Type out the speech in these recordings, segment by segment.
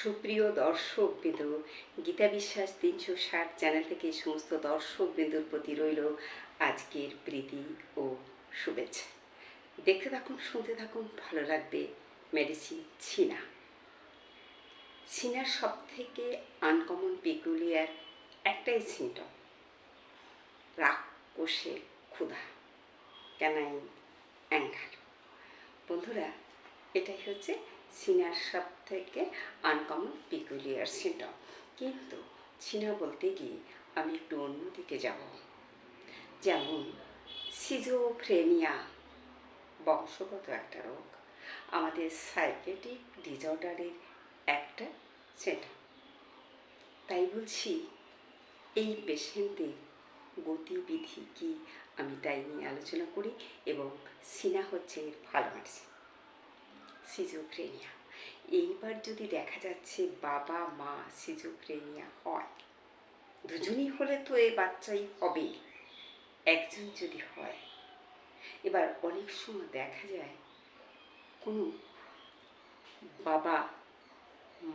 সুপ্রিয় দর্শক বিন্দু গীতা বিশ্বাস তিনশো ষাট চ্যানেল থেকে সমস্ত দর্শক বিন্দুর প্রতি রইল আজকের প্রীতি ও শুভেচ্ছা। দেখতে থাকুন, শুনতে থাকুন, ভালো লাগবে মেডিসিন ছিনা। ছিনার সব থেকে আনকমন পিকুলিয়ার একটাই সিমটম রাগ কোষে ক্ষুধা ক্যানাইন অ্যাঙ্গার বন্ধুরা, এটাই হচ্ছে সিনার সব থেকে আনকমন পিকুলিয়ার সিমটম কিন্তু সিনা বলতে গিয়ে আমি একটু অন্যদিকে যাব। যেমন সিজোফ্রেনিয়া বংশগত একটা রোগ। আমাদের সাইকেটিক ডিজর্ডারের একটা সিমটম তাই বলছি, এই পেশেন্টদের গতিবিধি কি আমি তাই নিয়ে আলোচনা করি এবং সিনা হচ্ছে এর ভালো মেডিসিন সিজোফ্রেনিয়া এইবার যদি দেখা যাচ্ছে বাবা, মা সিজোফ্রেনিয়া হয়, দুজনই হলে তো এই বাচ্চাই হবে একজন যদি হয়, এবার অনেক সময় দেখা যায় কোনো বাবা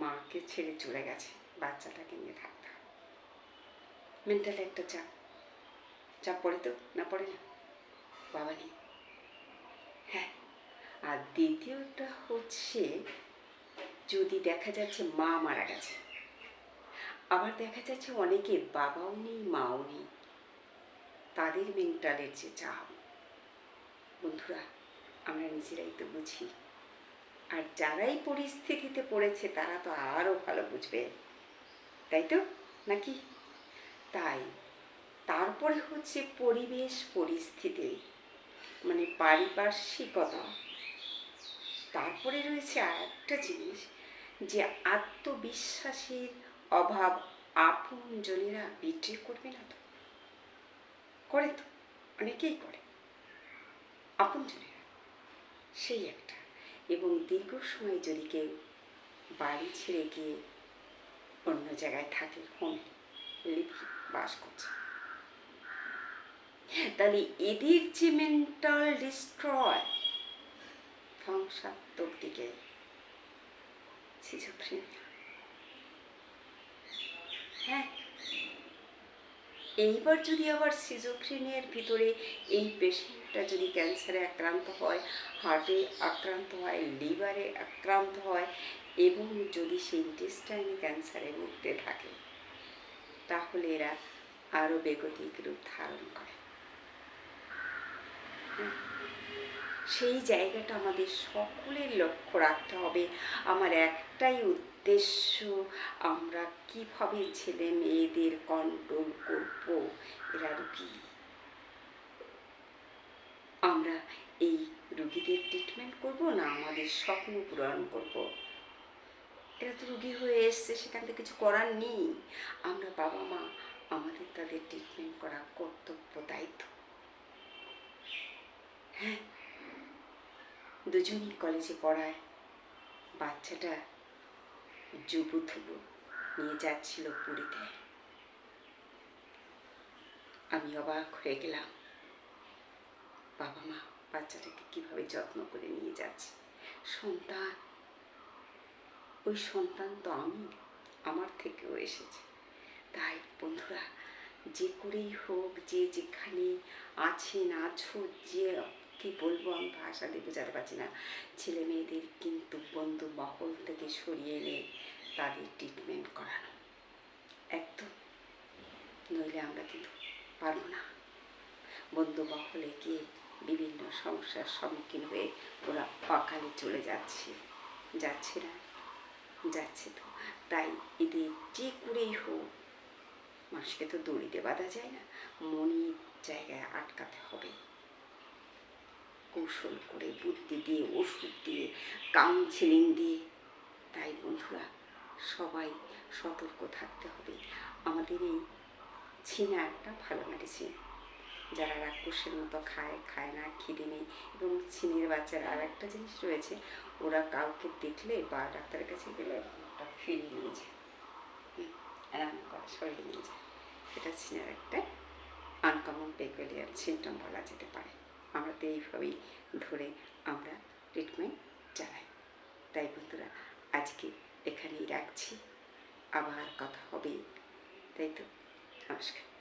মাকে ছেড়ে চলে গেছে, বাচ্চাটাকে নিয়ে থাকতে। মেন্টাল একটা চাপ চাপ পড়ে তো? না পড়ে না? বাবা নেই। হ্যাঁ। আর দ্বিতীয়টা হচ্ছে, যদি দেখা যাচ্ছে মা মারা গেছে। আবার দেখা যাচ্ছে অনেকে বাবাও নেই, মাও নেই। তাদের মেন্টালের যে চাপ। বন্ধুরা, আমরা নিজেরাই তো বুঝি। আর যারাই পরিস্থিতিতে পড়েছে, তারা তো আরও ভালো বুঝবে। তাই তো? নাকি? তাই। তারপরে হচ্ছে পরিবেশ, পরিস্থিতি। মানে পারিপার্শ্বিকতা। তারপরে রয়েছে আর একটা জিনিস, যে আত্মবিশ্বাসের অভাব আপনজনেরা বিট্রে করবে না তো? করে তো, অনেকেই করে। আপনজনেরা, সেই একটা। এবং দীর্ঘ সময় যদি কেউ বাড়ি ছেড়ে গিয়ে অন্য জায়গায় থাকে হোম লিভি বাস করছে, তাহলে এদের যে মেন্টাল ডিস্ট্রয় ধ্বংসাত্মক দিকে সিজোফ্রেনিয়া হ্যাঁ এইবার যদি আবার সিজোফ্রেনিয়ার ভিতরে এই পেশেন্টটা যদি ক্যান্সারে আক্রান্ত হয় হার্টে আক্রান্ত হয় লিভারে আক্রান্ত হয় এবং যদি সেই ইন্টেস্টাইনে ক্যান্সারে ভুগতে থাকে, তাহলে এরা আরও বেগতিক রূপ ধারণ করে। হ্যাঁ। সেই জায়গাটা আমাদের সকলের লক্ষ্য রাখতে হবে। আমার একটাই উদ্দেশ্য, আমরা কীভাবে ছেলে মেয়েদের কন্ট্রোল করব? এরা রুগী। আমরা এই রুগীদের ট্রিটমেন্ট করব না আমাদের স্বপ্ন পূরণ করব? এরা তো রুগী হয়ে এসছে, সেখান থেকে কিছু করার নেই। আমরা বাবা মা আমাদের তাদের ট্রিটমেন্ট করা কর্তব্য, দায়িত্ব হ্যাঁ দুজনই কলেজে পড়ায়। বাচ্চাটা যুবথুবু নিয়ে যাচ্ছিল পুরীতে। আমি অবাক হয়ে গেলাম। বাবা মা, বাচ্চাটাকে কীভাবে যত্ন করে নিয়ে যাচ্ছে? সন্তান, ওই সন্তান তো আমি, আমার থেকেও এসেছে। তাই বন্ধুরা, যে করেই হোক, যে যেখানে আছেন, আছো, যে কি বলব? আমি ভাষা দিয়ে বোঝাতে পারছি না। ছেলে মেয়েদের কিন্তু বন্ধু মহল থেকে সরিয়ে এনে তাদের ট্রিটমেন্ট করানো। একদম। নইলে আমরা কিন্তু পারব না। বন্ধু মহলে গিয়ে বিভিন্ন সমস্যার সম্মুখীন হয়ে ওরা অকালে চলে যাচ্ছে। যাচ্ছে না। যাচ্ছে তো। তাই এদের যে করেই হোক, মানুষকে তো দড়িতে বাঁধা যায় না। মনির জায়গায় আটকাতে হবে। কৌশল করে, বুদ্ধি দিয়ে, ওষুধ দিয়ে কাউন্সিলিং দিয়ে। তাই বন্ধুরা, সবাই সতর্ক থাকতে হবে। আমাদের এই ছিনা একটা ভালো মেডিসিন যারা রাক্ষসের মতো খায় খায় না, খিদে নেই। এবং চিনের বাচ্চার আর একটা জিনিস রয়েছে, ওরা কাউকে দেখলে বা ডাক্তারের কাছে গেলে ওটা ফিরিয়ে নিয়ে যায়। এরম করে, সরিয়ে নিয়ে যায়। এটা ছিনার একটা আনকমন পেকুলিয়ার সিমটম বলা যেতে পারে। আমরা তো এইভাবেই ধরে আমরা ট্রিটমেন্ট চালাই। তাই বন্ধুরা, আজকে এখানেই রাখছি। আবার কথা হবে। তাই তো? নমস্কার।